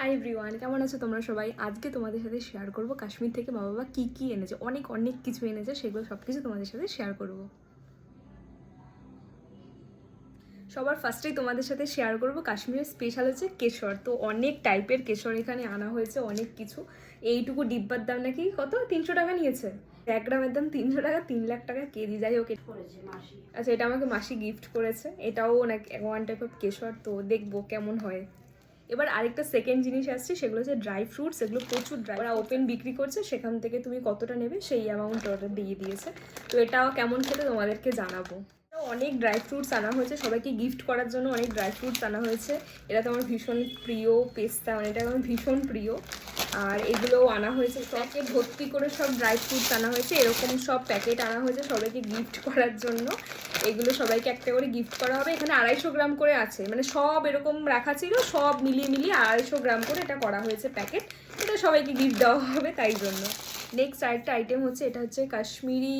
Hi everyone কেমন আছো তোমরা সবাই? আজকে তোমাদের সাথে শেয়ার করব কাশ্মীর থেকে মা বাবা কী কী এনেছে, অনেক অনেক কিছু এনেছে, সেগুলো সব কিছু তোমাদের সাথে শেয়ার করব। সবার ফার্স্টেই তোমাদের সাথে শেয়ার করব কাশ্মীরের স্পেশাল হচ্ছে কেশর। তো অনেক টাইপের কেশর এখানে আনা হয়েছে, অনেক কিছু। এইটুকু ডিব্বার দাম নাকি কত? তিনশো টাকা নিয়েছে। এক গ্রামের দাম তিনশো টাকা, তিন লাখ টাকা কেজি, যাই হোক আচ্ছা এটা আমাকে মাসি গিফট করেছে। এটাও নাকি ওয়ান টাইপ অফ কেশর, তো দেখব কেমন হয়। এবার আরেকটা সেকেন্ড জিনিস আসছে সেগুলো হচ্ছে ড্রাই ফ্রুটস সেগুলো প্রচুর ড্রাই ওরা ওপেন বিক্রি করছে সেখান থেকে তুমি কতটা নেবে সেই অ্যামাউন্ট অর্ডার দিয়ে দিয়েছে। তো এটা কেমন খেতে তোমাদেরকে জানাব। অনেক ড্রাই ফ্রুটস আনা হয়েছে। সবাইকে গিফট করার জন্য অনেক ড্রাই ফ্রুটস আনা হয়েছে। এটা তো আমার ভীষণ প্রিয়, পেস্তা মানে এটা আমার ভীষণ প্রিয়। আর এগুলোও আনা হয়েছে। প্যাকেট ভর্তি করে সব ড্রাই ফ্রুটস আনা হয়েছে। এরকম সব প্যাকেট আনা হয়েছে সবাইকে গিফট করার জন্য। এগুলো সবাইকে একটা করে গিফট করা হবে। এখানে আড়াইশো গ্রাম করে আছে। মানে সব এরকম রাখা ছিল, সব মিলিয়ে মিলিয়ে আড়াইশো গ্রাম করে এটা করা হয়েছে প্যাকেট এটা সবাইকে গিফট দেওয়া হবে তাই জন্য। নেক্সট আরেকটা আইটেম হচ্ছে, এটা হচ্ছে কাশ্মীরি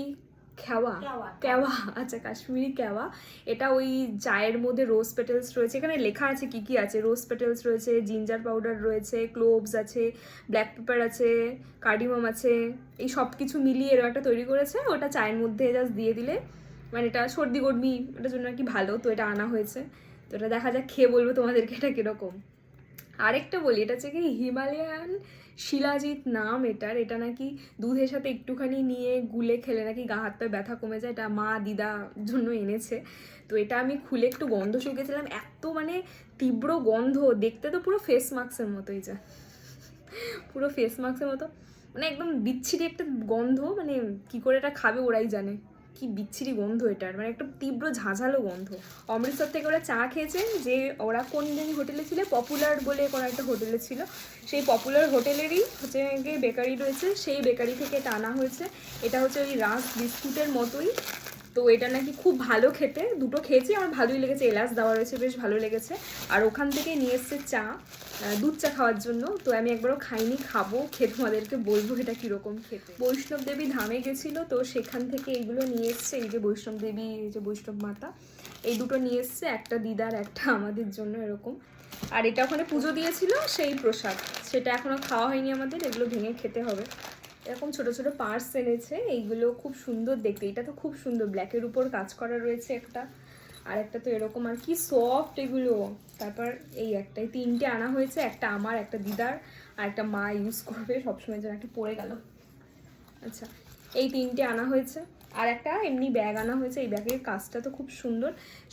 খেওয়া কেওয়া। কেওয়া। আচ্ছা কাশ্মীরি কেওয়া। এটা ওই চায়ের মধ্যে রোজ পেটেলস রয়েছে। এখানে লেখা আছে কি কি আছে? রোজ পেটেলস রয়েছে জিঞ্জার পাউডার রয়েছে ক্লোভস আছে ব্ল্যাক পেপার আছে কার্ডিমাম আছে। এই সব কিছু মিলিয়ে এরকম একটা তৈরি করেছে। ওটা চায়ের মধ্যে জাস্ট দিয়ে দিলে। মানে এটা সর্দি গর্মি ওটার জন্য আর কি ভালো। তো এটা আনা হয়েছে। তো এটা দেখা যাক খেয়ে বলব তোমাদেরকে এটা কীরকম। আরেকটা বলি, এটা হচ্ছে কি হিমালয়ান শিলাজিৎ নাম এটার। এটা নাকি দুধের সাথে একটুখানি নিয়ে গুলে খেলে নাকি গা হাত পায়ে ব্যথা কমে যায়, এটা মা দিদা জন্য এনেছে। তো এটা আমি খুলে একটু গন্ধ শুকেছিলাম এত মানে তীব্র গন্ধ, দেখতে তো পুরো ফেস মাস্কের মতোই যা। পুরো ফেস মাস্কের মতো মানে একদম বিচ্ছিরি একটা গন্ধ মানে কি করে এটা খাবে ওরাই জানে। কি বিচ্ছিরি গন্ধ এটার মানে একটা তীব্র ঝাঁঝালো গন্ধ। অমৃতসর থেকে ওরা চা খেয়েছে, যে ওরা কোন দিন হোটেলে ছিল, পপুলার বলে কোনো একটা হোটেলে ছিল। সেই পপুলার হোটেলেরই হচ্ছে গিয়ে বেকারি রয়েছে, সেই বেকারি থেকে এটা আনা হয়েছে। এটা হচ্ছে ওই রাস বিস্কুটের মতোই। তো এটা নাকি খুব ভালো খেতে। দুটো খেয়েছি, আমার ভালোই লেগেছে। এলাচ দেওয়া রয়েছে, বেশ ভালো লেগেছে। আর ওখান থেকে নিয়ে এসছে চা দুধ চা খাওয়ার জন্য। তো আমি একবারও খাইনি, খাব, খেয়ে তোমাদেরকে বলব এটা কীরকম খেতে। বৈষ্ণব দেবী ধামে গেছিল, তো সেখান থেকে এইগুলো নিয়ে এসছে, এই যে বৈষ্ণব দেবী, এই যে বৈষ্ণব মাতা। এই দুটো নিয়ে এসছে, একটা দিদার, একটা আমাদের জন্য এরকম। আর এটা ওখানে পুজো দিয়েছিল, সেই প্রসাদ। সেটা এখনও খাওয়া হয়নি আমাদের, এগুলো ভেঙে খেতে হবে। এরকম ছোট ছোট পার্স এনেছে, এইগুলো খুব সুন্দর দেখতে। এটা তো খুব সুন্দর ব্ল্যাকের উপর কাজ করা রয়েছে একটা। আর একটা তো এরকম আর কি সফট এগুলো। তারপর এই একটাই, তিনটে আনা হয়েছে, একটা আমার, একটা দিদার, আর একটা মা ইউজ করবে, সবসময় যেন একটা পড়ে গেল। আচ্ছা এই তিনটে আনা হয়েছে। আর একটা এমনি ব্যাগ আনা হয়েছে, এই ব্যাগের কাজটা তো খুব সুন্দর।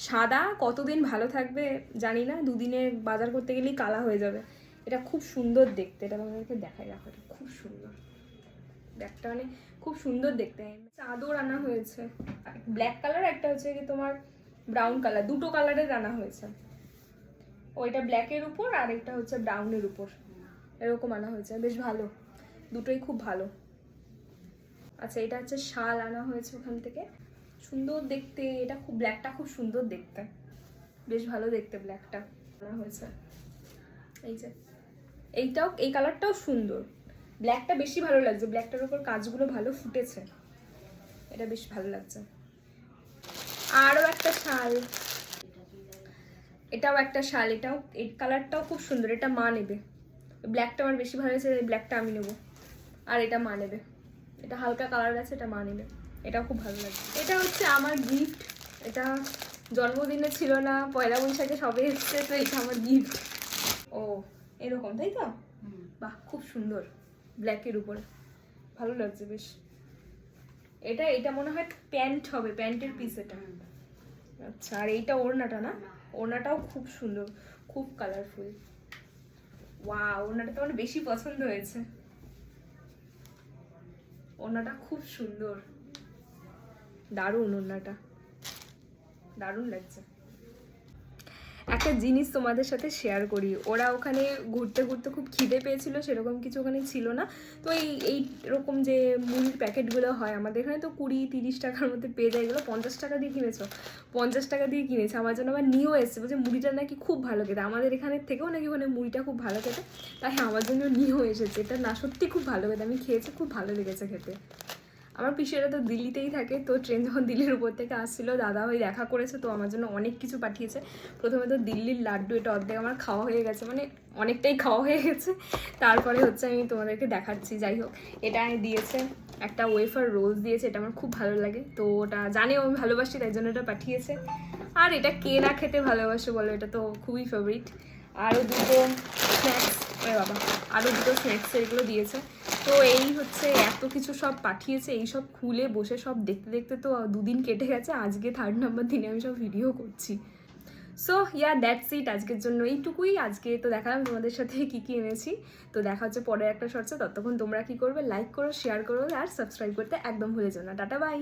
সাদা কতদিন ভালো থাকবে জানি না, দুদিনে বাজার করতে গেলেই কালা হয়ে যাবে। এটা খুব সুন্দর দেখতে, এটা আমাদেরকে দেখাই রাখো খুব সুন্দর। ব্যাগটা মানে খুব সুন্দর দেখতে। চাদর আনা হয়েছে। ব্ল্যাক কালার একটা হচ্ছে কি তোমার ব্রাউন কালার দুটো কালারের আনা হয়েছে। ওইটা ব্ল্যাকের উপর আর একটা হচ্ছে ব্রাউনের উপর। এরকম আনা হয়েছে, বেশ ভালো। দুটোই খুব ভালো। আচ্ছা এটা হচ্ছে শাল আনা হয়েছে ওখান থেকে। সুন্দর দেখতে, এটা খুব ব্ল্যাকটা খুব সুন্দর দেখতে। বেশ ভালো দেখতে ব্ল্যাকটা আনা হয়েছে। এই যে, এইটাও, এই কালারটাও সুন্দর। ব্ল্যাকটা বেশি ভালো লাগছে। ব্ল্যাকটার উপর কাজগুলো ভালো ফুটেছে। এটা বেশ ভালো লাগছে। আরও একটা শাল। এটাও একটা শাল। এটাও এই কালারটাও খুব সুন্দর। এটা মা নেবে। ব্ল্যাকটা আমার বেশি ভালো লাগছে ব্ল্যাকটা আমি নেব। আর এটা মা নেবে। এটা হালকা কালার আছে এটা মা নেবে। এটাও খুব ভালো লাগছে। এটা হচ্ছে আমার গিফট এটা জন্মদিনে ছিল না পয়লা বৈশাখে সবে এসছে তো এটা আমার গিফট ও এরকম তাই তো? বাহ খুব সুন্দর। ব্ল্যাকের উপর। ভালো লাগছে বেশ। এটা এটা মনে হয় প্যান্ট হবে প্যান্টের পিস এটা। আচ্ছা আর এইটা ওড়নাটা না? ওড়নাটাও খুব সুন্দর খুব কালারফুল ওয়া ওড়নাটা তো আমার বেশি পছন্দ হয়েছে। ওড়নাটা খুব সুন্দর। দারুণ ওড়নাটা। দারুণ লাগছে। একটা জিনিস তোমাদের সাথে শেয়ার করি। ওরা ওখানে ঘুরতে ঘুরতে খুব খিদে পেয়েছিল, সেরকম কিছু ওখানে ছিল না। তো এই এই রকম যে মুড়ির প্যাকেটগুলো হয়, আমাদের এখানে তো কুড়ি তিরিশ টাকার মধ্যে পেয়ে যায়। এগুলো পঞ্চাশ টাকা দিয়ে কিনেছো? পঞ্চাশ টাকা দিয়ে কিনেছে। আমার জন্য আবার নিয়েও এসছে। বলছে মুড়িটা নাকি খুব ভালো খেতে। আমাদের এখানের থেকেও নাকি ওখানে মুড়িটা খুব ভালো খেতে। তাই হ্যাঁ আমার জন্য নিয়েও এসেছে। এটা না সত্যি খুব ভালো খেতে। আমি খেয়েছি, খুব ভালো লেগেছে খেতে। আমার পিসিরা তো দিল্লিতেই থাকে, তো ট্রেন যখন দিল্লির উপর থেকে আসছিল দাদা ভাই দেখা করেছে, তো আমার জন্য অনেক কিছু পাঠিয়েছে। প্রথমে তো দিল্লির লাড্ডু, এটা অর্ধেক আমার খাওয়া হয়ে গেছে মানে অনেকটাই খাওয়া হয়ে গেছে। তারপরে হচ্ছে আমি তোমাদেরকে দেখাচ্ছি, যাই হোক। এটা আমি দিয়েছে, একটা ওয়েফার রোজ দিয়েছে, এটা আমার খুব ভালো লাগে। তো ওটা জানেও, আমি ভালোবাসি, তাই জন্য এটা পাঠিয়েছে। আর এটা কে না খেতে ভালোবাসে বলো, এটা তো খুবই ফেভারিট আরও দুটো স্ন্যাক্স ওরে বাবা আরও দুটো স্ন্যাক্স এগুলো দিয়েছে। তো এই হচ্ছে এত কিছু সব পাঠিয়েছে, এই সব খুলে বসে সব দেখতে দেখতে তো দুদিন কেটে গেছে, আজকে থার্ড নাম্বার দিনে আমি সব ভিডিও করছি। সো ইয়া দ্যাটস ইট আজকের জন্য। এইটুকুই আজকে তো দেখালাম তোমাদের সাথে কী কী এনেছি। তো দেখা হচ্ছে পরের একটা শর্টসে ততক্ষণ তোমরা কী করবে লাইক করো শেয়ার করো, আর সাবস্ক্রাইব করতে একদম ভুলে যেও না। Tata bye